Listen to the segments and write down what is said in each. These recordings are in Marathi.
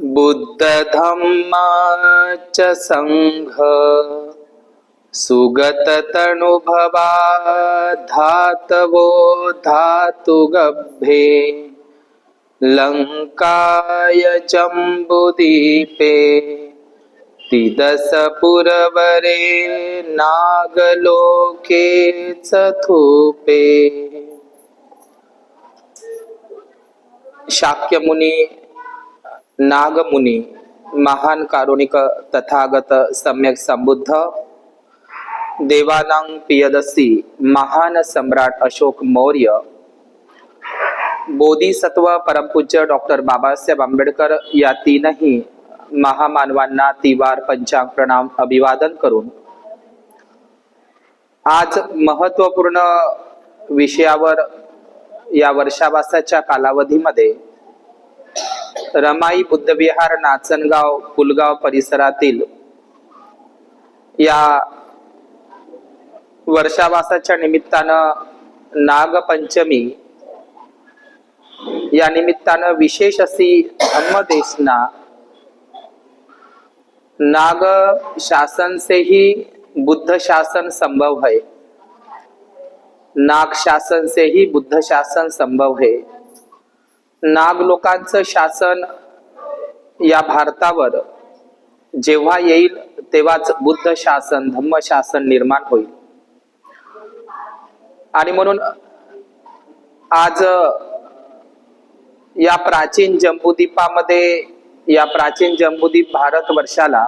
बुद्धधम्मा च सङ्घ सुगततनुभवा धातवो धातुगभ्ये लङ्काय जम्बुदीपे तिदसपुरवरे नागलोके चथूपे। शाक्यमुनि नागमुनी महान कारुणिक तथागत सम्यक संबुद्ध देवानां पियदसी महान सम्राट अशोक मौर्य बोधिसत्व परमपूज्य डॉक्टर बाबासाहेब आंबेडकर या तीनही महामानवांना तिवार पंचांग प्रणाम अभिवादन करून आज महत्त्वपूर्ण विषयावर या वर्षावासाच्या कालावधीमध्ये रमाई बुद्धविहार नाचनगाव पुलगाव परिसरातील या वर्षावासाच्या निमित्तानं नागपंचमी या निमित्तानं विशेष अशी धम्मदेशना नाग शासन से ही बुद्ध शासन संभव है. नाग शासन से ही बुद्ध शासन संभव है. नाग लोकांचं शासन या भारतावर जेव्हा येईल तेव्हाच बुद्ध शासन धम्म शासन निर्माण होईल. आणि म्हणून आज या प्राचीन जम्बूद्वीपामध्ये या प्राचीन जम्बुद्वीप भारत वर्षाला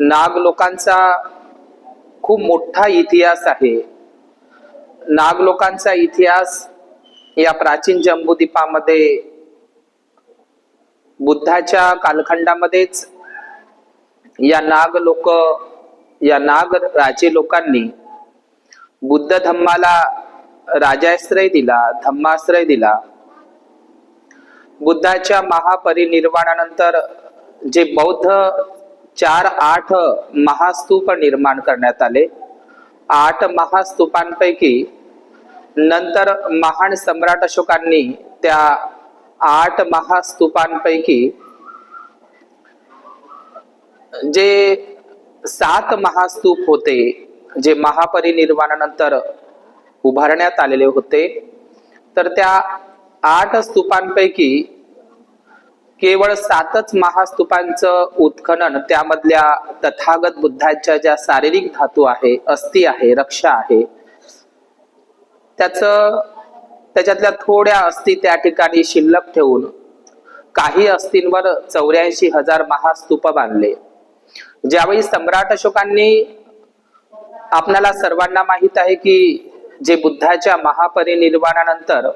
नाग लोकांचा खूप मोठा इतिहास आहे. नाग लोकांचा इतिहास या प्राचीन जम्बूद्वीपामध्ये बुद्धाच्या कालखंडामध्येच या नाग लोक या नाग राजे लोकांनी बुद्ध धम्माला राजाश्रय दिला धम्माश्रय दिला. बुद्धाच्या महापरिनिर्वाणानंतर जे बौद्ध चार आठ महास्तूप निर्माण करण्यात आले आठ महास्तूपांपैकी नंतर महान सम्राट अशोकांनी त्या आठ महास्तूपांपैकी जे सात महास्तूप होते जे महापरिनिर्वाणानंतर उभारण्यात आलेले होते तर त्या आठ स्तूपांपैकी केवळ सातच महास्तूपांचं उत्खनन त्यामधल्या तथागत बुद्धाच्या ज्या शारीरिक धातू आहे अस्थि आहे रक्षा आहे त्याच त्याच्यातल्या थोड्या अस्थी त्या ठिकाणी शिल्लक ठेवून काही अस्थींवर चौऱ्याऐंशी हजार महास्तूप बांधले. ज्यावेळी सम्राट अशोकांनी आपल्याला सर्वांना माहीत आहे की जे बुद्धाच्या महापरिनिर्वाणानंतर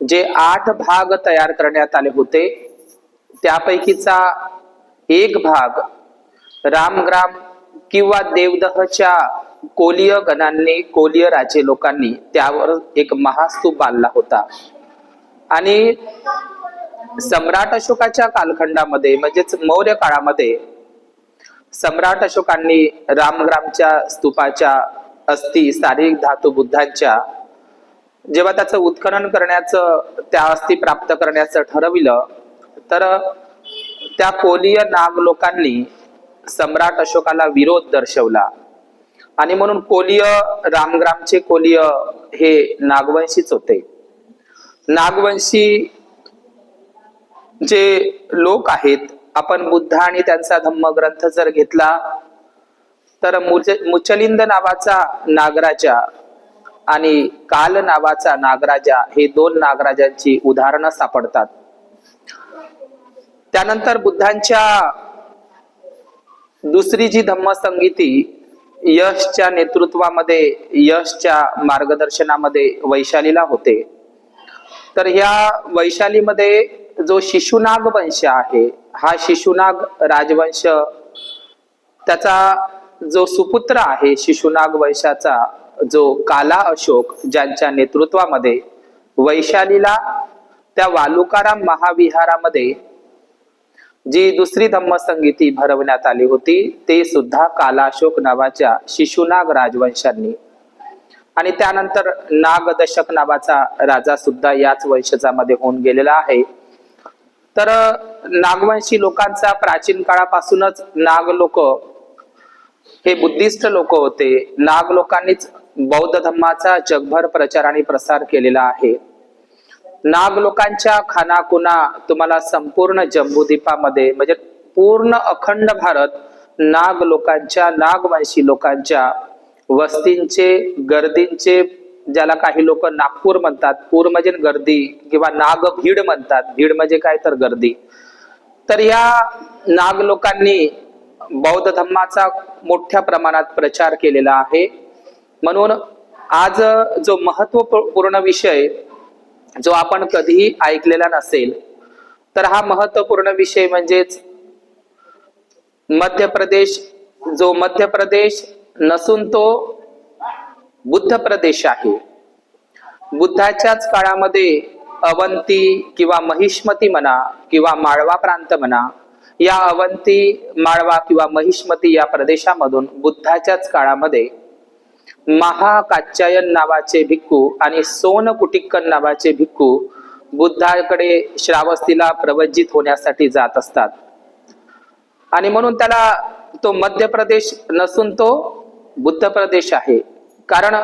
जे आठ भाग तयार करण्यात आले होते त्यापैकीचा एक भाग रामग्राम किंवा देवदहच्या कोलीय गणांनी कोलीय राजे लोकांनी त्यावर एक महास्तूप बांधला होता. आणि सम्राट अशोकाच्या कालखंडामध्ये म्हणजेच मौर्य काळामध्ये सम्राट अशोकांनी रामग्रामच्या स्तूपाच्या अस्थी शारीरिक धातू बुद्धांच्या जेव्हा त्याचं उत्खनन करण्याचं त्या अस्थी प्राप्त करण्याचं ठरविलं तर त्या कोलीय नाग लोकांनी सम्राट अशोकाला विरोध दर्शवला. आणि म्हणून कोलीय रामग्रामचे कोलीय हे नागवंशीच होते. नागवंशी जे लोक आहेत आपण बुद्ध आणि त्यांचा धम्म ग्रंथ जर घेतला तर मुचलिंद नावाचा नागराजा आणि काल नावाचा नागराजा हे दोन नागराजांची उदाहरणं सापडतात. त्यानंतर बुद्धांच्या दुसरी जी धम्मसंगीती यशच्या नेतृत्वामध्ये यशच्या मार्गदर्शनामध्ये वैशालीला होते. तर ह्या वैशालीमध्ये जो शिशुनाग वंश आहे हा शिशुनाग राजवंश त्याचा जो सुपुत्र आहे शिशुनाग वंशाचा जो काला अशोक ज्यांच्या नेतृत्वामध्ये वैशालीला त्या वालुकाराम महाविहारामध्ये जी दुसरी धम्मसंगीती भरवण्यात आली होती ते सुद्धा कालाशोक नावाच्या शिशुनाग राजवंशांनी. आणि त्यानंतर नागदशक नावाचा राजा सुद्धा याच वंशजामध्ये होऊन गेलेला आहे. तर नागवंशी लोकांचा प्राचीन काळापासूनच नाग लोक हे बुद्धिस्ट लोक होते. नाग लोकांनीच बौद्ध धर्माचा जगभर प्रचार आणि प्रसार केलेला आहे. नाग लोकांच्या खानाकुना तुम्हाला संपूर्ण जम्बूद्वीपामध्ये म्हणजे पूर्ण अखंड भारत नाग लोकांच्या नागवंशी लोकांच्या वस्तींचे गर्दींचे ज्याला काही लोक नागपूर म्हणतात पूर म्हणजे गर्दी किंवा नाग भीड म्हणतात. भीड म्हणजे काय तर गर्दी. तर या नाग लोकांनी बौद्ध धर्माचा मोठ्या प्रमाणात प्रचार केलेला आहे. म्हणून आज जो महत्त्वपूर्ण विषय जो आपण कधीही ऐकलेला नसेल तर हा महत्त्वपूर्ण विषय म्हणजेच मध्य प्रदेश जो मध्य प्रदेश नसून तो बुद्ध प्रदेश आहे. बुद्धाच्याच काळामध्ये अवंती किंवा महिष्मती म्हणा किंवा माळवा प्रांत म्हणा या अवंती माळवा किंवा महिष्मती या प्रदेशामधून बुद्धाच्याच काळामध्ये महाकाच्यायन नावाचे भिक्खू आणि सोन कुटिक्कन नावाचे भिक्खू बुद्धाकडे श्रावस्तीला प्रवज्जित होण्यासाठी जात असतात. आणि म्हणून त्याला तो मध्य प्रदेश नसून तो बुद्ध प्रदेश आहे. कारण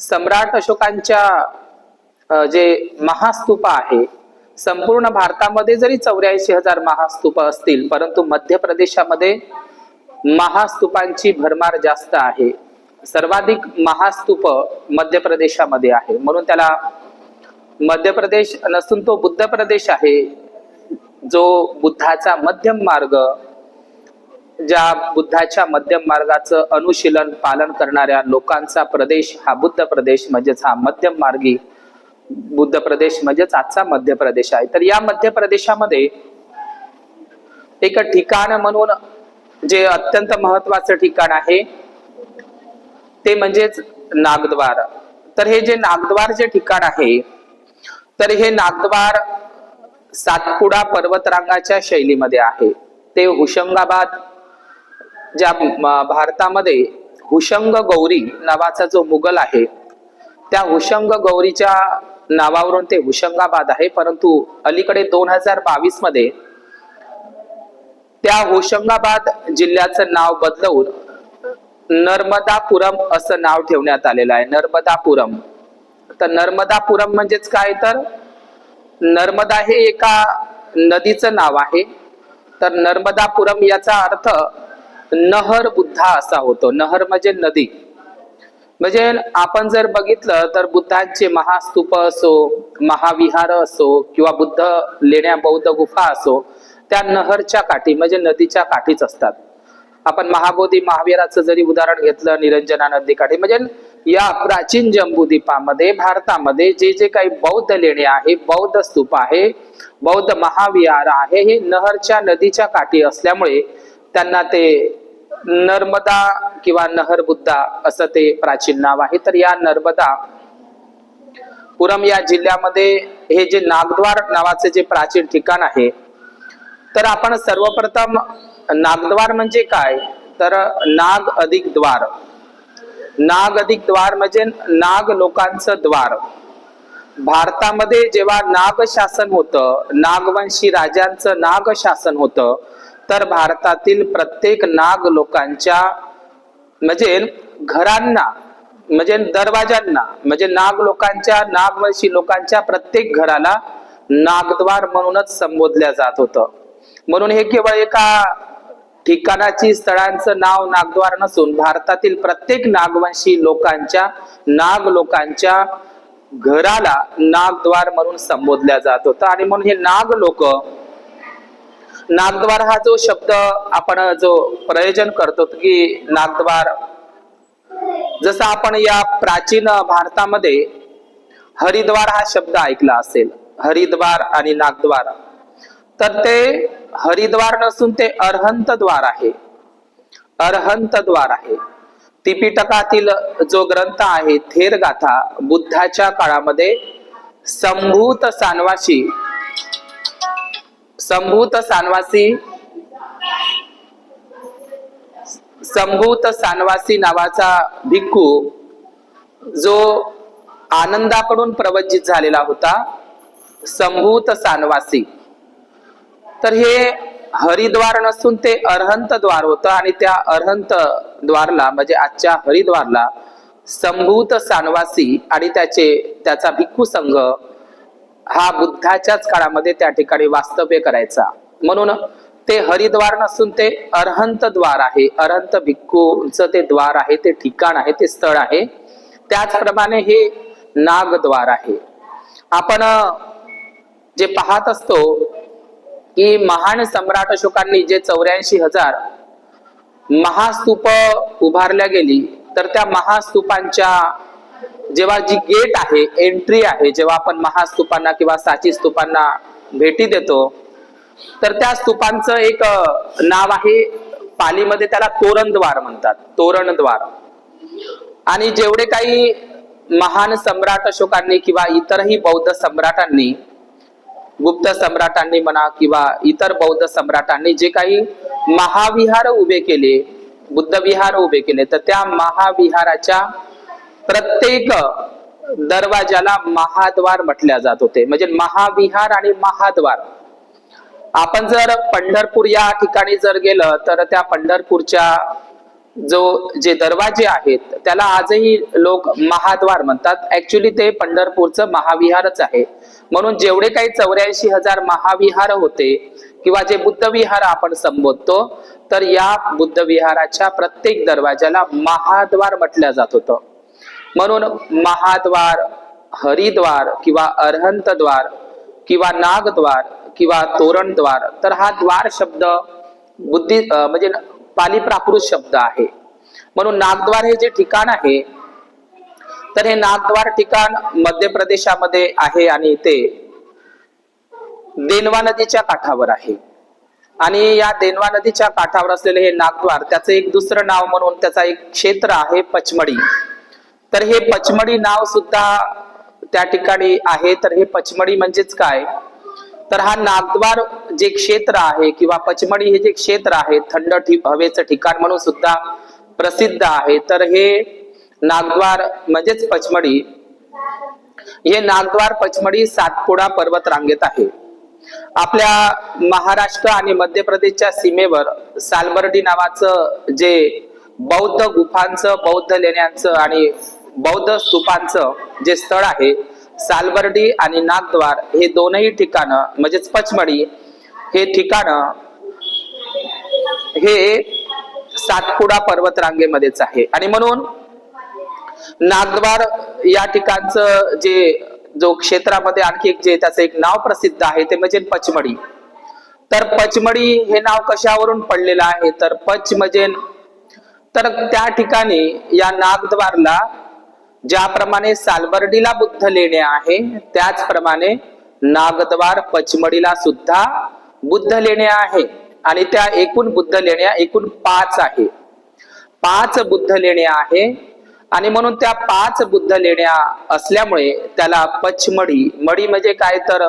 सम्राट अशोकांच्या जे महास्तूप आहे संपूर्ण भारतामध्ये जरी चौऱ्याऐंशी हजार महास्तूप असतील परंतु मध्य प्रदेशामध्ये महास्तूपांची भरमार जास्त आहे. सर्वाधिक महास्तूप मध्य प्रदेशामध्ये आहे. म्हणून त्याला मध्य प्रदेश नसून तो बुद्ध प्रदेश आहे. जो बुद्धाचा मध्यम मार्ग ज्या बुद्धाच्या मध्यम मार्गाचं अनुशीलन पालन करणाऱ्या लोकांचा प्रदेश हा बुद्ध प्रदेश म्हणजेच हा मध्यम मार्गी बुद्ध प्रदेश म्हणजेच आजचा मध्य प्रदेश आहे. तर या मध्य प्रदेशामध्ये एक ठिकाण म्हणून जे अत्यंत महत्वाचं ठिकाण आहे ते म्हणजेच नागद्वार. तर हे जे नागद्वार जे ठिकाण आहे तर हे नागद्वार सातपुडा पर्वतरांगाच्या शैलीमध्ये आहे. ते हुशंगाबाद ज्या भारतामध्ये हुशंग गौरी नावाचा जो मुघल आहे त्या हुशंग गौरीच्या नावावरून ते हुशंगाबाद आहे. परंतु अलीकडे दोन हजार बावीसमध्ये त्या होशंगाबाद जिल्ह्याचं नाव बदलवून नर्मदापुरम असं नाव ठेवण्यात आलेलं आहे नर्मदापुरम. तर नर्मदापुरम म्हणजेच काय तर? नर्मदा हे एका नदीचं नाव आहे. तर नर्मदापुरम याचा अर्थ नहर बुद्धा असा होतो. नहर म्हणजे नदी. म्हणजे आपण जर बघितलं तर बुद्धांचे महास्तूप असो महाविहार असो किंवा बुद्ध लेण्या बौद्ध गुफा असो त्या नहरच्या काठी म्हणजे नदीच्या काठीच असतात. आपण महाबोधी महावीराचं जरी उदाहरण घेतलं निरंजना नदीकाठी म्हणजे या प्राचीन जम्बूद्वीपामध्ये भारतामध्ये जे जे काही बौद्ध लेणे आहे बौद्ध स्तूप आहे बौद्ध महाविहार आहे हे नहरच्या नदीच्या काठी असल्यामुळे त्यांना ते नर्मदा किंवा नहर बुद्धा असं ते प्राचीन नाव आहे. तर या नर्मदा पुरम या जिल्ह्यामध्ये हे जे नागद्वार नावाचे जे प्राचीन ठिकाण आहे तर आपण सर्वप्रथम नागद्वार म्हणजे काय? तर नाग अधिक द्वार. नाग अधिक द्वार म्हणजे नाग लोकांचं द्वार. भारतामध्ये जेव्हा नाग शासन होतं नागवंशी राजांचं नाग शासन होतं तर भारतातील प्रत्येक नाग लोकांच्या म्हणजे घरांना म्हणजे दरवाजांना म्हणजे नाग लोकांच्या नागवंशी लोकांच्या प्रत्येक घराला नागद्वार म्हणूनच संबोधल्या जात होतं. म्हणून हे केवळ एका ठिकाणाची स्थळांचं नाव नागद्वार नसून भारतातील प्रत्येक नागवंशी लोकांच्या नाग लोकांच्या घराला नागद्वार म्हणून संबोधल्या जात होतं. आणि म्हणून हे नाग लोक नागद्वार हा जो शब्द आपण जो प्रयोजन करतो की नागद्वार जसं आपण या प्राचीन भारतामध्ये हरिद्वार हा शब्द ऐकला असेल. हरिद्वार आणि नागद्वार. तर ते हरिद्वार नसून ते अरहंत द्वार आहे. अरहंत द्वार आहे. त्रिपिटकातील जो ग्रंथ आहे थेर गाथा बुद्धाच्या काळामध्ये संभूत सानवाशी संभूत सानवासी संभूत सानवासी नावाचा भिक्खू जो आनंदाकडून प्रवचित झालेला होता संभूत सानवासी. तर हे हरिद्वार नसून ते अरहंत द्वार होतं आणि त्या अरहंत द्वारला म्हणजे आजच्या हरिद्वारला संभूत सानवासी आणि त्याचे त्याचा भिक्खू संघ हा बुद्धाच्याच काळामध्ये त्या ठिकाणी वास्तव्य करायचा. म्हणून ते हरिद्वार नसून ते अरहंत द्वार आहे. अरहंत भिक्खूंचं ते द्वार आहे ते ठिकाण आहे ते स्थळ आहे. त्याचप्रमाणे हे नागद्वार आहे. आपण जे पाहत असतो की महान सम्राट अशोकांनी जे चौऱ्याऐंशी हजार महास्तूप उभारल्या गेली तर त्या महास्तूपांच्या जेव्हा जी गेट आहे एंट्री आहे जेव्हा आपण महास्तूपांना किंवा साची स्तूपांना भेटी देतो तर त्या स्तूपांचं एक नाव आहे पालीमध्ये त्याला तोरणद्वार म्हणतात तोरणद्वार. आणि जेवढे काही महान सम्राट अशोकांनी किंवा इतरही बौद्ध सम्राटांनी गुप्त सम्राटांनी म्हणा किंवा इतर बौद्ध सम्राटांनी जे काही महाविहार उभे केले बुद्ध विहार उभे केले तर त्या महाविहाराच्या प्रत्येक दरवाजाला महाद्वार म्हटल्या जात होते. म्हणजे महाविहार आणि महाद्वार. आपण जर पंढरपूर या ठिकाणी जर गेलं तर त्या पंढरपूरच्या जो जे दरवाजे आहेत त्याला आजही लोक महाद्वार म्हणतात. ऍक्च्युली ते पंढरपूरचं महाविहारच आहे. म्हणून जेवढे काही चौऱ्याऐंशी हजार महाविहार होते किंवा जे बुद्धविहार आपण संबोधतो तर या बुद्धविहाराच्या प्रत्येक दरवाजाला महाद्वार म्हटलं जात होतं. म्हणून महाद्वार हरिद्वार किंवा अरहंतद्वार किंवा नागद्वार किंवा तोरणद्वार तर हा द्वार शब्द बुद्धी म्हणजे पाली प्राकृत शब्द आहे. म्हणून नागद्वार हे जे ठिकाण आहे तर हे नागद्वार ठिकाण मध्य प्रदेशामध्ये आहे आणि ते देनवा नदीच्या काठावर आहे. आणि या देनवा नदीच्या काठावर असलेले हे नागद्वार त्याचं एक दुसरं नाव म्हणून त्याचा एक क्षेत्र आहे पचमडी तर हे पचमडी नाव सुद्धा त्या ठिकाणी आहे. तर हे पचमडी म्हणजेच काय? तर हा नागद्वार जे क्षेत्र आहे किंवा पचमडी हे जे क्षेत्र आहे थंड हवेचं ठिकाण म्हणून सुद्धा प्रसिद्ध आहे. तर हे नागद्वार म्हणजेच पचमडी हे नागद्वार पचमडी सातपुडा पर्वत रांगेत आहे. आपल्या महाराष्ट्र आणि मध्य प्रदेशच्या सीमेवर सालबर्डी नावाचं जे बौद्ध गुफांचं बौद्ध लेण्यांचं आणि बौद्ध स्तूपांचं जे स्थळ आहे सालबर्डी आणि नागद्वार हे दोनही ठिकाणं म्हणजेच पचमडी हे ठिकाणं हे सातपुडा पर्वत रांगेमध्येच आहे. आणि म्हणून नागद्वार या ठिकाणचं जे जो क्षेत्रामध्ये आणखी एक जे त्याचं एक नाव प्रसिद्ध आहे ते म्हणजे पचमडी तर पचमडी हे नाव कशावरून पडलेलं आहे? तर पच म्हणजे तर त्या ठिकाणी या नागद्वारला ज्याप्रमाणे सालबर्डीला बुद्ध लेणे आहे त्याचप्रमाणे नागद्वार पचमडीला सुद्धा बुद्ध लेणे आहे. आणि त्या एकूण बुद्ध लेण्या एकूण पाच आहे. पाच बुद्ध लेणे आहे. आणि म्हणून त्या पाच बुद्ध लेण्या असल्यामुळे त्याला पचमढी मढी म्हणजे काय तर?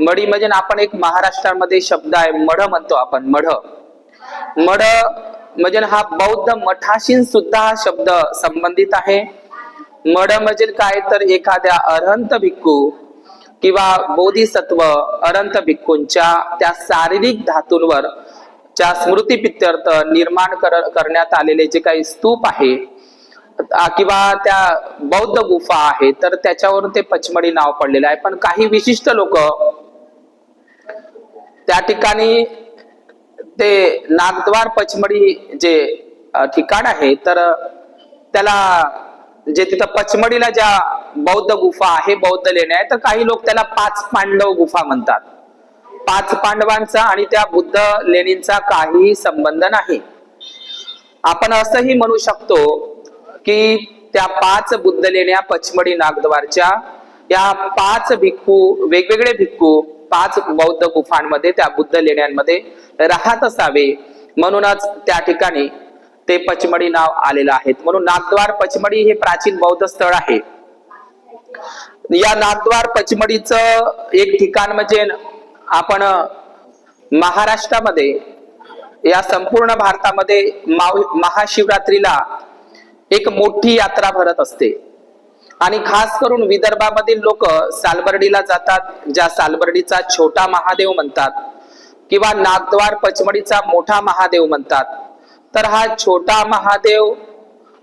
मढी म्हणजे आपण एक महाराष्ट्रामध्ये शब्द आहे मढ म्हणतो आपण मढ. मढ म्हणजे हा बौद्ध मठाशी सुद्धा हा शब्द संबंधित आहे. मढ म्हणजे काय तर एखाद्या अरहंत भिक्खू किंवा बोधिसत्व अरंत भिक्खूंच्या त्या शारीरिक धातूंवर च्या स्मृतीपित्यर्थ निर्माण कर करण्यात आलेले जे काही स्तूप आहे किंवा त्या बौद्ध गुफा आहे तर त्याच्यावरून ते पचमडी नाव पडलेलं आहे. पण काही विशिष्ट लोक त्या ठिकाणी ते नागद्वार पचमडी जे ठिकाण आहे तर त्याला जे तिथं पचमडीला ज्या बौद्ध गुफा आहे बौद्ध लेण्या आहे तर काही लोक त्याला पाच पांडव गुफा म्हणतात. पाच पांडवांचा आणि त्या बुद्ध लेणींचा काहीही संबंध नाही. आपण असंही म्हणू शकतो की त्या पाच बुद्ध लेण्या पचमडी नागद्वारच्या या पाच भिक्खू वेगवेगळे भिक्खू पाच बौद्ध गुफांमध्ये त्या बुद्ध लेण्यांमध्ये राहत असावे. म्हणूनच त्या ठिकाणी ते पचमडी नाव आलेलं आहे. म्हणून नागद्वार पचमडी हे प्राचीन बौद्ध स्थळ आहे. या नागद्वार पचमढीच एक ठिकाण म्हणजे आपण महाराष्ट्रामध्ये या संपूर्ण भारतामध्ये महाशिवरात्रीला एक मोठी यात्रा भरत असते. आणि खास करून विदर्भामधील लोक सालबर्डीला जातात ज्या सालबर्डीचा छोटा महादेव म्हणतात किंवा नागद्वार पचमडीचा मोठा महादेव म्हणतात. तर हा छोटा महादेव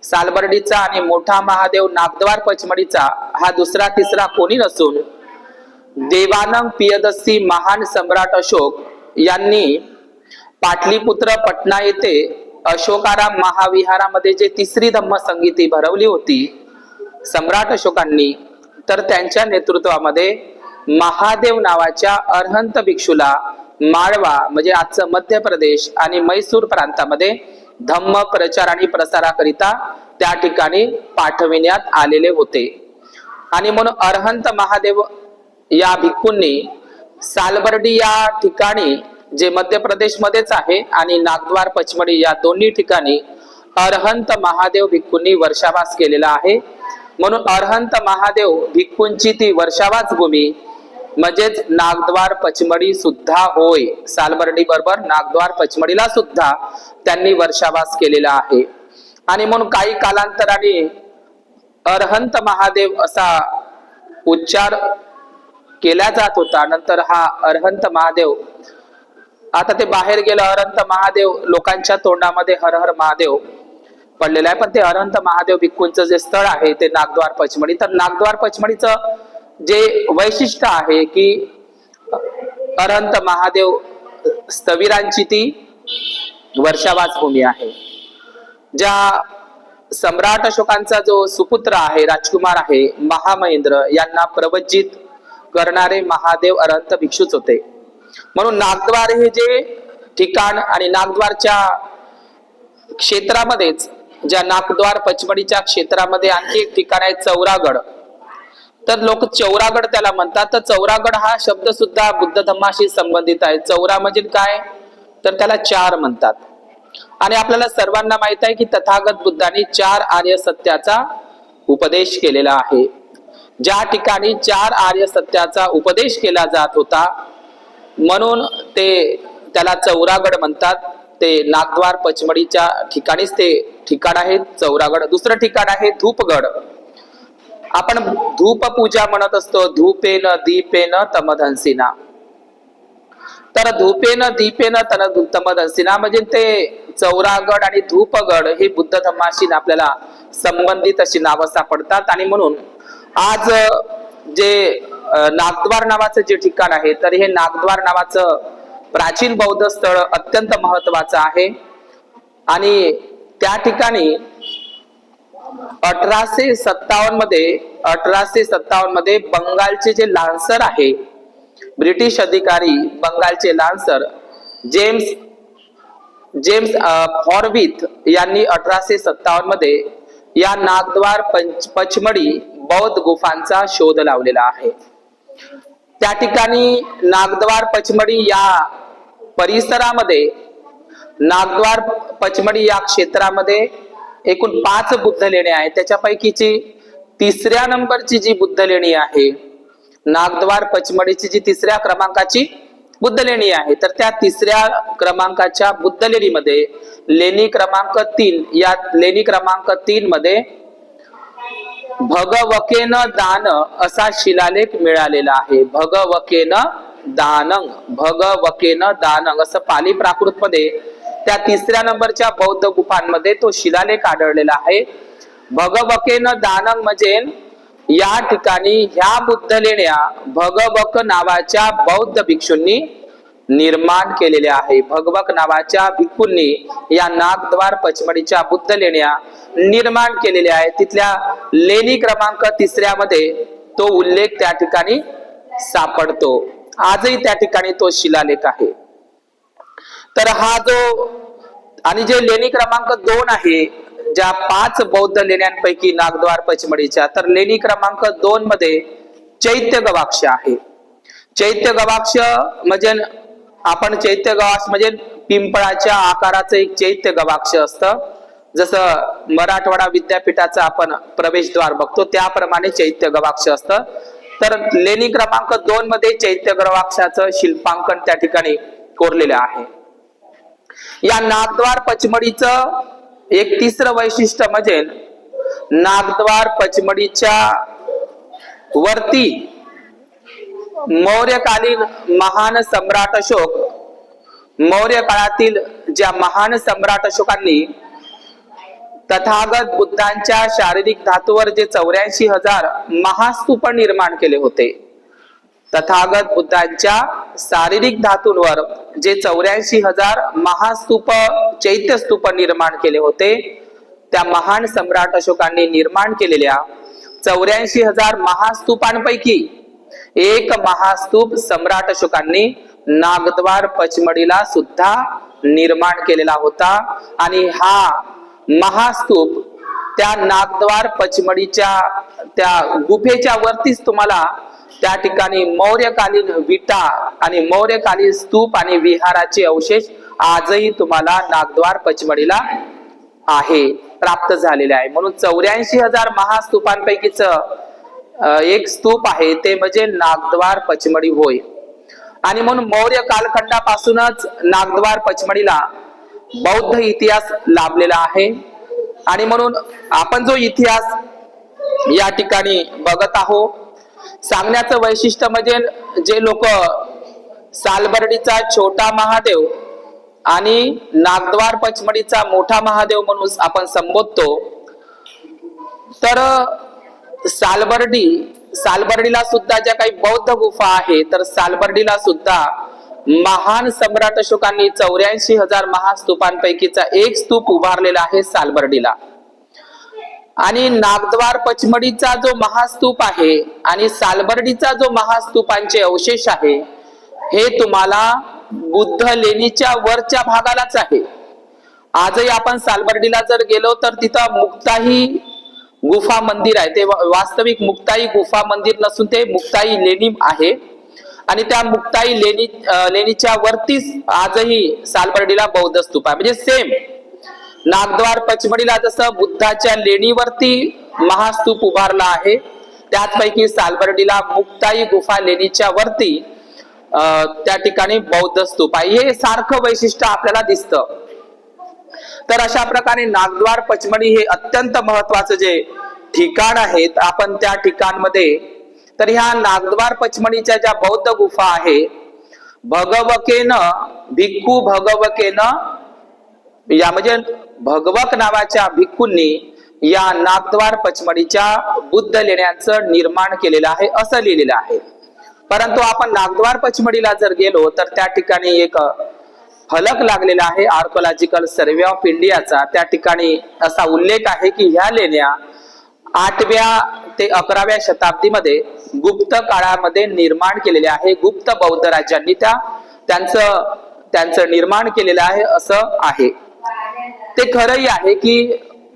सालबर्डीचा आणि मोठा महादेव नागद्वार पचमडीचा हा दुसरा तिसरा कोणी नसून देवानंद पियदस्सी महान सम्राट अशोक यांनी पाटलीपुत्र पटना येथे अशोकाराम महाविहारामध्ये जे तिसरी धम्म संगीती भरवली होती सम्राट अशोकांनी तर त्यांच्या नेतृत्वामध्ये महादेव नावाच्या अरहंत भिक्षूला माळवा म्हणजे आजचं मध्य प्रदेश आणि मैसूर प्रांतामध्ये धम्म प्रचार आणि प्रसाराकरिता त्या ठिकाणी पाठविण्यात आलेले होते. आणि म्हणून अरहंत महादेव या भिक्खूंनी सालबर्डी या ठिकाणी जे मध्य प्रदेशमध्येच आहे आणि नागद्वार पचमडी या दोन्ही ठिकाणी अरहंत महादेव भिक्खूंनी वर्षावास केलेला आहे. म्हणून अरहंत महादेव भिक्खूंची ती वर्षावास भूमी म्हणजेच नागद्वार पचमडी सुद्धा होय. सालबर्डी बरोबर नागद्वार पचमडीला सुद्धा त्यांनी वर्षावास केलेला आहे. आणि म्हणून काही कालांतराने अरहंत महादेव असा उच्चार केला जात होता. नंतर हा अरहंत महादेव आता ते बाहेर गेलं अरहंत महादेव लोकांच्या तोंडामध्ये हर हर महादेव पडलेला आहे. पण ते अरहंत महादेव भिक्खूंचं जे स्थळ आहे ते नागद्वार पचमडी तर नागद्वार पचमडीचं जे वैशिष्ट्य आहे की अरहंत महादेव स्थविरांची ती वर्षावास भूमी आहे. ज्या सम्राट अशोकांचा जो सुपुत्र आहे राजकुमार आहे महामहेंद्र यांना प्रवज्जित करणारे महादेव अरहंत भिक्षूच होते. म्हणून नागद्वार हे जे ठिकाण आणि नागद्वारच्या क्षेत्रामध्येच ज्या नागद्वार पचमडीच्या क्षेत्रामध्ये आणखी एक ठिकाण आहे चौरागड तर लोक चौरागड त्याला म्हणतात. तर चौरागड हा शब्द सुद्धा बुद्ध धम्माशी संबंधित आहे. चौरा म्हणजे काय? तर त्याला चार म्हणतात. आणि आपल्याला सर्वांना माहीत आहे की तथागत बुद्धांनी चार आर्य सत्याचा उपदेश केलेला आहे. ज्या ठिकाणी चार आर्य सत्याचा उपदेश केला जात होता म्हणून ते त्याला चौरागड म्हणतात. ते नागद्वार पचमडीच्या ठिकाणीच ते ठिकाण आहे. चौरागड दुसरं ठिकाण आहे धूपगड. आपण धूप पूजा म्हणत असतो धूपेन दीपेन तमधनसिना तर धूपेन दीपेन तन तमधनसीना म्हणजे ते चौरागड आणि धूपगड हे बुद्ध धर्माशी आपल्याला संबंधित अशी नावं सापडतात. आणि म्हणून आज जे नागद्वार नावाचं जे ठिकाण आहे तर हे नागद्वार नावाचं प्राचीन बौद्ध स्थळ अत्यंत महत्वाचं आहे. आणि त्या ठिकाणी अठराशे सत्तावन्नमध्ये अठराशे सत्तावन्नमध्ये बंगालचे जे लान्सर आहे ब्रिटिश अधिकारी बंगालचे लान्सर जेम्स जेम्स फॉरविथ यांनी अठराशे सत्तावन्नमध्ये या नागद्वार पंच पचमडी बौद्ध गुफांचा शोध लावलेला आहे. त्या ठिकाणी नागद्वार पचमडी या परिसरामध्ये नागद्वार पचमडी या क्षेत्रामध्ये एकूण पाच बुद्ध लेणी आहेत. त्याच्यापैकीची तिसऱ्या नंबरची जी बुद्ध लेणी आहे नागद्वार पचमडीची जी तिसऱ्या क्रमांकाची बुद्ध लेणी आहे तर त्या तिसऱ्या क्रमांकाच्या बुद्ध लेणीमध्ये लेणी क्रमांक तीन या लेणी क्रमांक तीन मध्ये भगवकेन दान असा शिलालेख मिळालेला आहे. भगवकेन दानंग भगवकेन दानंग असं पाली प्राकृत मध्ये त्या तिसऱ्या नंबरच्या बौद्ध गुफांमध्ये तो शिलालेख आढळलेला आहे. भगवकेन दानंग म्हणजे या ठिकाणी ह्या बुद्ध लेण्या भगवक नावाच्या बौद्ध भिक्षूंनी निर्माण केलेल्या आहे. भगवक नावाच्या भिक्खूंनी या नागद्वार पचमडीच्या बुद्ध लेण्या निर्माण केलेल्या आहेत. तिथल्या लेणी क्रमांक तिसऱ्यामध्ये तो उल्लेख त्या ठिकाणी सापडतो. आजही त्या ठिकाणी तो शिलालेख आहे. तर हा जो आणि जे लेणी क्रमांक दोन आहे ज्या पाच बौद्ध लेण्यांपैकी नागद्वार पचमडीच्या तर लेणी क्रमांक दोन मध्ये चैत्य गवाक्ष आहे. चैत्य गवाक्ष म्हणजे आपण चैत्य गवाक्ष म्हणजे पिंपळाच्या आकाराचं एक चैत्य गवाक्ष असतं. जसं मराठवाडा विद्यापीठाचं आपण प्रवेशद्वार बघतो त्याप्रमाणे चैत्य गवाक्ष असतं. तर लेणी क्रमांक दोन मध्ये चैत्य गवाक्षाचं शिल्पांकन त्या ठिकाणी कोरलेलं आहे. या नागद्वार पचमडीचं एक तिसरं वैशिष्ट्य म्हणजे नागद्वार पचमडीच्या वरती मौर्यकालीन महान सम्राट अशोक मौर्य काळातील ज्या महान सम्राट अशोकांनी तथागत बुद्धांच्या शारीरिक धातूवर जे चौऱ्याऐंशी हजार महास्तूप निर्माण केले होते तथागत बुद्धांच्या शारीरिक धातूंवर जे चौऱ्याऐंशी हजार महास्तूप चैत्यस्तूप निर्माण केले होते त्या महान सम्राट अशोकांनी निर्माण केलेल्या चौऱ्याऐंशी हजार महास्तूपांपैकी एक महास्तूप सम्राट अशोकांनी नागद्वार पचमडीला सुद्धा निर्माण केलेला होता. आणि हा महास्तूप त्या नागद्वार पचमडीच्या त्या गुफेच्या वरतीच तुम्हाला त्या ठिकाणी मौर्यकालीन विटा आणि मौर्यकालीन स्तूप आणि विहाराचे अवशेष आजही तुम्हाला नागद्वार पचमडीला आहे प्राप्त झालेले आहे. म्हणून चौऱ्याऐंशी हजार महास्तूपांपैकीच एक स्तूप आहे ते म्हणजे नागद्वार पचमडी होय. आणि म्हणून मौर्य कालखंडापासूनच नागद्वार पचमडीला बौद्ध इतिहास लाभलेला आहे. आणि म्हणून आपण जो इतिहास या ठिकाणी बघत आहोत सांगण्याचं वैशिष्ट्य म्हणजे जे लोक सालबर्डीचा छोटा महादेव आणि नागद्वार पचमडीचा मोठा महादेव म्हणून आपण संबोधतो तर सालबर्डी सालबर्डीला सुद्धा ज्या काही बौद्ध गुफा आहे तर सालबर्डीला सुद्धा महान सम्राट अशोकांनी चौऱ्याऐंशी हजार महास्तूपांपैकीचा एक स्तूप उभारलेला आहे सालबर्डीला. आणि नागद्वार पचमडीचा जो महास्तूप आहे आणि सालबर्डीचा जो महास्तूपांचे अवशेष आहे हे तुम्हाला बुद्ध लेणीच्या वरच्या भागालाच आहे. आजही आपण सालबर्डीला जर गेलो तर तिथं मुक्ताही गुफा मंदिर आहे. ते वास्तविक मुक्ताई गुफा मंदिर नसून ते मुक्ताई लेणी आहे. आणि त्या मुक्ताई लेणी लेणीच्या वरतीच आजही सालबर्डीला बौद्ध स्तूप आहे. म्हणजे सेम नागद्वार पचमडीला जसं बुद्धाच्या लेणीवरती महास्तूप उभारला आहे त्याचपैकी सालबर्डीला मुक्ताई गुफा लेणीच्या वरती अं, त्या ठिकाणी बौद्ध स्तूप आहे. हे सारखं वैशिष्ट्य आपल्याला दिसतं. तर अशा प्रकारे नागद्वार पचमणी हे अत्यंत महत्वाचं जे ठिकाण आहेत आपण त्या ठिकाणमध्ये तर ह्या नागद्वार पचमणीच्या ज्या बौद्ध गुफा आहे भगवकेन भिक्खू भगवकेन या म्हणजे भगवक नावाच्या भिक्खूंनी या नागद्वार पचमडीच्या बुद्ध लेण्यांचं निर्माण केलेलं आहे असं लिहिलेलं आहे. परंतु आपण नागद्वार पचमडीला जर गेलो तर त्या ठिकाणी एक फलक लागलेला आहे आर्कोलॉजिकल सर्वे ऑफ इंडियाचा. त्या ठिकाणी असा उल्लेख आहे की ह्या लेण्या आठव्या ते अकराव्या शताब्दीमध्ये गुप्त काळामध्ये निर्माण केलेल्या आहे. गुप्त बौद्ध राज्यांनी त्या त्यांचं त्यांचं निर्माण केलेलं आहे असं आहे. ते खरंही आहे की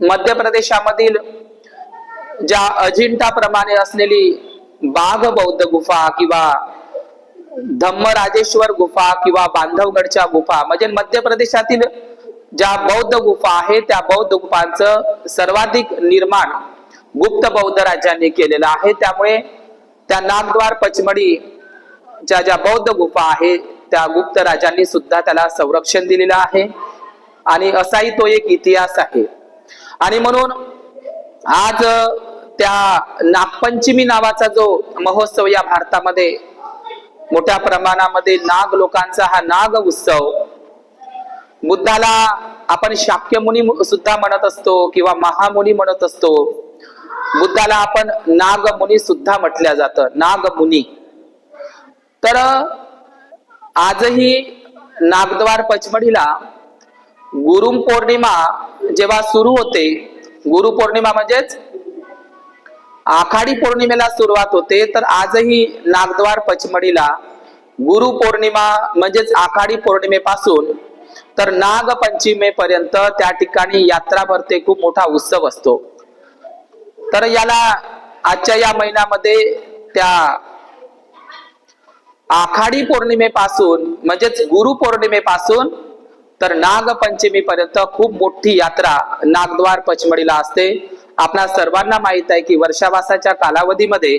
मध्य प्रदेशामधील ज्या अजिंठाप्रमाणे असलेली बाघ बौद्ध गुफा किंवा धम्मराजेश्वर गुफा किंवा बांधवगडच्या गुफा म्हणजे मध्य प्रदेशातील ज्या बौद्ध गुफा आहेत त्या बौद्ध गुफांचं सर्वाधिक निर्माण गुप्त बौद्ध राज्यांनी केलेलं आहे. त्यामुळे त्या नागद्वार पचमडी ज्या ज्या बौद्ध गुफा आहेत त्या गुप्त राजांनी सुद्धा त्याला संरक्षण दिलेलं आहे. आणि असाही तो एक इतिहास आहे. आणि म्हणून आज त्या नागपंचमी नावाचा जो महोत्सव या भारतामध्ये मोठ्या प्रमाणामध्ये नाग लोकांचा हा नाग उत्सव बुद्धाला आपण शाक्यमुनी सुद्धा म्हणत असतो किंवा महामुनी म्हणत असतो. बुद्धाला आपण नागमुनी सुद्धा म्हटल्या जातं नागमुनी तर आजही नागद्वार पचमढीला गुरु पौर्णिमा जेव्हा सुरू होते गुरु पौर्णिमा म्हणजेच आखाडी पौर्णिमेला सुरुवात होते तर आजही नागद्वार पचमडीला गुरु पौर्णिमा म्हणजेच आखाडी पौर्णिमेपासून तर नागपंचमीपर्यंत त्या ठिकाणी यात्रा भरते खूप मोठा उत्सव असतो. तर याला आजच्या या महिन्यामध्ये त्या आखाडी पौर्णिमेपासून म्हणजेच गुरु पौर्णिमेपासून तर नागपंचमी पर्यंत खूप मोठी यात्रा नागद्वार पचमडीला असते. आपणा सर्वांना माहीत आहे की वर्षावासाच्या कालावधीमध्ये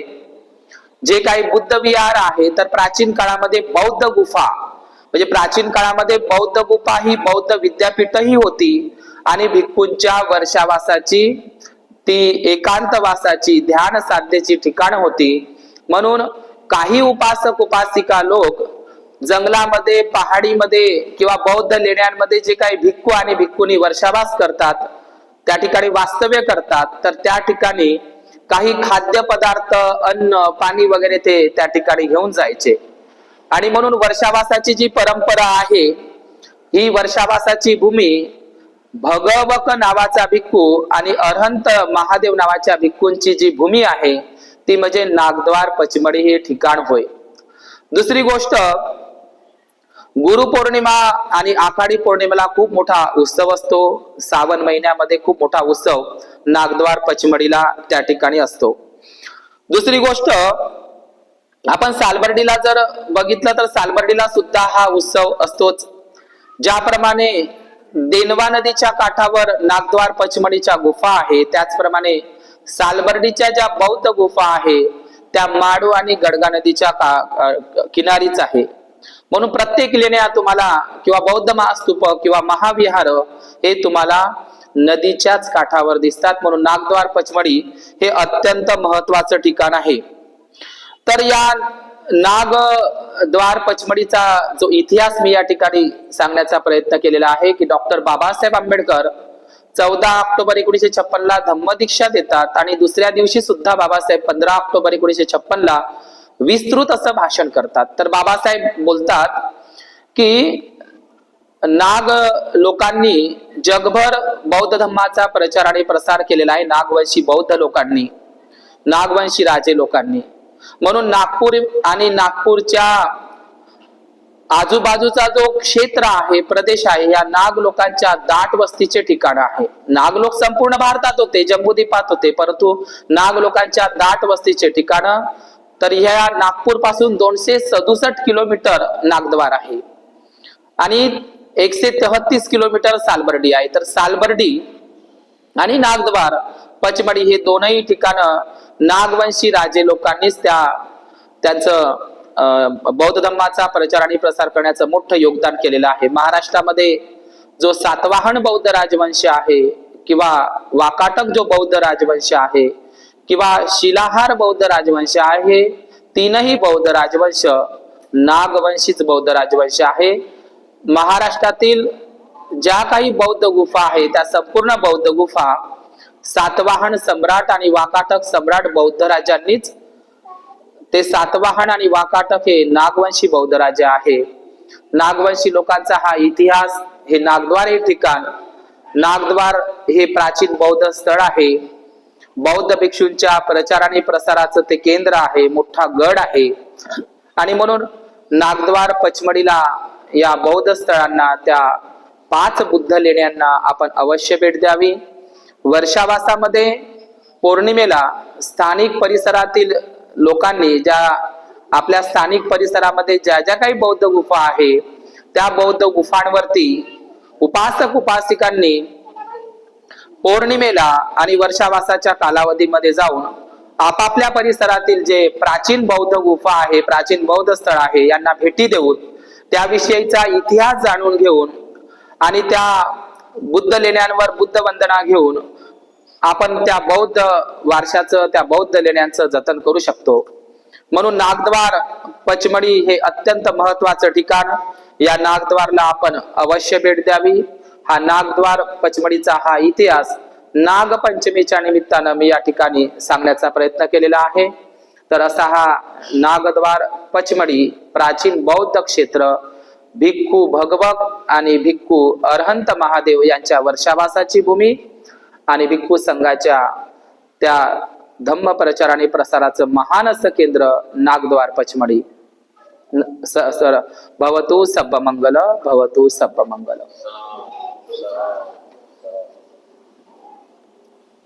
जे काही बुद्ध विहार आहे तर प्राचीन काळामध्ये बौद्ध गुफा म्हणजे प्राचीन काळामध्ये बौद्ध गुफा ही बौद्ध विद्यापीठही होती आणि भिक्खूंच्या वर्षावासाची ती एकांतवासाची ध्यान साधनेची ठिकाण होती. म्हणून काही उपासक उपासिका लोक जंगलामध्ये पहाडीमध्ये किंवा बौद्ध लेण्यांमध्ये जे काही भिक्खू आणि भिक्खुनी वर्षावास करतात त्या ठिकाणी वास्तव्य करतात तर त्या ठिकाणी काही खाद्यपदार्थ अन्न पाणी वगैरे ते त्या ठिकाणी घेऊन जायचे. आणि म्हणून वर्षावासाची जी परंपरा आहे ही वर्षावासाची भूमी भगवक नावाचा भिक्खू आणि अरहंत महादेव नावाच्या भिक्खूंची जी भूमी आहे ती म्हणजे नागद्वार पचमडी हे ठिकाण होय. दुसरी गोष्ट गुरुपौर्णिमा आणि आखाडी पौर्णिमेला खूप मोठा उत्सव असतो. श्रावण महिन्यामध्ये खूप मोठा उत्सव नागद्वार पचमडीला त्या ठिकाणी असतो. दुसरी गोष्ट आपण सालबर्डीला जर बघितलं तर सालबर्डीला सुद्धा हा उत्सव असतोच. ज्याप्रमाणे देनवा नदीच्या काठावर नागद्वार पचमडीच्या गुफा आहे त्याचप्रमाणे सालबर्डीच्या ज्या बौद्ध गुफा आहे त्या माडू आणि गडगा नदीच्या का किनारीच आहे. म्हणून प्रत्येक लेण्या तुम्हाला किंवा बौद्ध महास्तूप किंवा महाविहार हे तुम्हाला नदीच्याच काठावर दिसतात. म्हणून नागद्वार पचमडी हे अत्यंत महत्वाचं ठिकाण आहे. तर या नाग द्वार पचमडीचा जो इतिहास मी या ठिकाणी सांगण्याचा प्रयत्न केलेला आहे की डॉक्टर बाबासाहेब आंबेडकर चौदा ऑक्टोबर एकोणीशे छप्पन ला धम्मदीक्षा देतात. आणि दुसऱ्या दिवशी सुद्धा बाबासाहेब पंधरा ऑक्टोबर एकोणीशे छप्पन ला विस्तृत असं भाषण करतात. तर बाबासाहेब बोलतात की नाग लोकांनी जगभर बौद्ध धर्माचा प्रचार आणि प्रसार केलेला आहे नागवंशी बौद्ध लोकांनी नागवंशी राजे लोकांनी. म्हणून नागपूर आणि नागपूरच्या आजूबाजूचा जो क्षेत्र आहे प्रदेश आहे या नाग लोकांच्या दाट वस्तीचे ठिकाण आहे. नाग लोक संपूर्ण भारतात होते जम्बूद्वीपात होते परंतु नाग लोकांच्या दाट वस्तीचे ठिकाण तर ह्या नागपूरपासून दोनशे सदुसष्ट किलोमीटर नागद्वार आहे. आणि एकशे तेहतीस किलोमीटर सालबर्डी आहे. तर सालबर्डी आणि नागद्वार पचमडी हे दोनही ठिकाणं नागवंशी राजे लोकांनीच त्या त्यांचं अं, बौद्ध धर्माचा प्रचार आणि प्रसार करण्याचं मोठं योगदान केलेलं आहे. महाराष्ट्रामध्ये जो सातवाहन बौद्ध राजवंश आहे किंवा वाकाटक जो बौद्ध राजवंश आहे किंवा शिलाहार बौद्ध राजवंश आहे तीनही बौद्ध राजवंश नागवंशीच बौद्ध राजवंश आहे. महाराष्ट्रातील ज्या काही बौद्ध गुफा आहे त्या संपूर्ण बौद्ध गुफा सातवाहन सम्राट आणि वाकाटक सम्राट बौद्ध राजांनीच ते सातवाहन आणि वाकाटक हे नागवंशी बौद्ध राजा आहे. नागवंशी लोकांचा हा इतिहास हे नागद्वार हे ठिकाण नागद्वार हे प्राचीन बौद्ध स्थळ आहे. बौद्ध भिक्षूंच्या प्रचार आणि प्रसाराचं ते केंद्र आहे मोठा गड आहे. आणि म्हणून नागद्वार पचमडीला या बौद्ध स्थळांना त्या पाच बुद्ध लेण्यांना आपण अवश्य भेट द्यावी. वर्षावासामध्ये पौर्णिमेला स्थानिक परिसरातील लोकांनी ज्या आपल्या स्थानिक परिसरामध्ये ज्या ज्या काही बौद्ध गुफा आहे त्या बौद्ध गुफांवरती उपासक उपासिकांनी पौर्णिमेला आणि वर्षावासाच्या कालावधीमध्ये जाऊन आपापल्या परिसरातील जे प्राचीन बौद्ध गुफा आहे प्राचीन बौद्ध स्थळ आहे यांना भेटी देऊन त्याविषयीचा इतिहास जाणून घेऊन आणि त्या बुद्ध लेण्यांवर बुद्ध वंदना घेऊन आपण त्या बौद्ध वारशाचं त्या बौद्ध लेण्यांचं जतन करू शकतो. म्हणून नागद्वार पचमडी हे अत्यंत महत्वाचं ठिकाण. या नागद्वारला आपण अवश्य भेट द्यावी. हा नागद्वार पचमडीचा हा इतिहास नागपंचमीच्या निमित्तानं मी या ठिकाणी सांगण्याचा प्रयत्न केलेला आहे. तर असा हा नागद्वार पचमडी प्राचीन बौद्ध क्षेत्र भिक्खू भगवक आणि भिक्खू अरहंत महादेव यांच्या वर्षावासाची भूमी आणि भिक्खू संघाच्या त्या धम्म प्रचार आणि प्रसाराचं महान असं केंद्र नागद्वार पचमडी सर भवतु सब्ब मंगल भवतु सब्ब मंगल Amen.